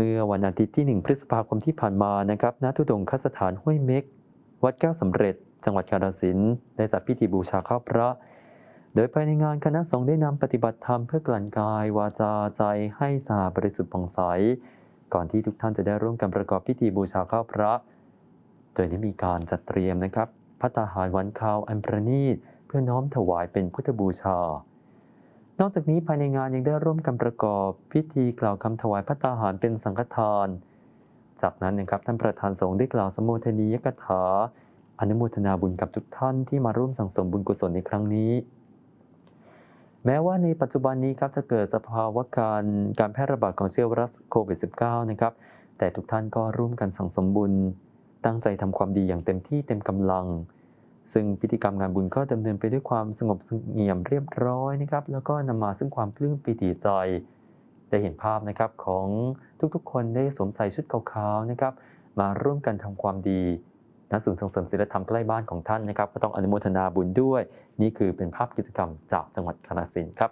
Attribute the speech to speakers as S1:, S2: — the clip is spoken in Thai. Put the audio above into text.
S1: เมื่อวันอาทิตย์ที่ 1 พฤษภาคมที่ผ่านมานะครับณทุดงคสถานห้วยเม็ก วัดแก้วสำเร็จ จังหวัดกาฬสินธุ์ได้จัดพิธีบูชาข้าวพระ โดยภายในงานคณะสงฆ์ได้นำปฏิบัติธรรมเพื่อกลั่นกายวาจาใจให้สะอาดบริสุทธิ์ผ่องใส ก่อนที่ทุกท่านจะได้ร่วมกันประกอบพิธีบูชาข้าวพระ โดยได้มีการจัดเตรียมนะครับพัตตาหารวันข้าวอันประณีตเพื่อน้อมถวายเป็นพุทธบูชา นอกจากนี้ภายในงานยังได้ร่วมกันประกอบ พิธีกล่าวคำถวายพัตตาหารเป็นสังฆทาน จากนั้นนะครับท่านประธานสงฆ์ได้กล่าวสมโภชนียกถาอนุโมทนาบุญกับทุกท่านที่มาร่วมสั่งสมบุญกุศลในครั้งนี้ แม้ว่าในปัจจุบันนี้ครับจะเกิดสภาวะการการแพร่ระบาดของเชื้อไวรัสโควิด -19 นะครับแต่ทุกท่านก็ร่วมกันสั่งสมบุญ ตั้งใจทำความดีอย่างเต็มที่เต็มกำลัง ซึ่งพิธีกรรมงานบุญก็ดำเนินไปด้วยความสงบเสงี่ยมเรียบร้อยนะครับ แล้วก็นำมาซึ่งความปลื้มปิติใจได้เห็นภาพนะครับของทุกๆ คนได้สวมใส่ชุดขาวๆนะครับ มาร่วมกันทำความดีณศูนย์ส่งเสริมศิลธรรมใกล้บ้านของท่านนะครับ ก็ต้องอนุโมทนาบุญด้วย นี่คือเป็นภาพกิจกรรมจากจังหวัดกาฬสินธุ์ครับ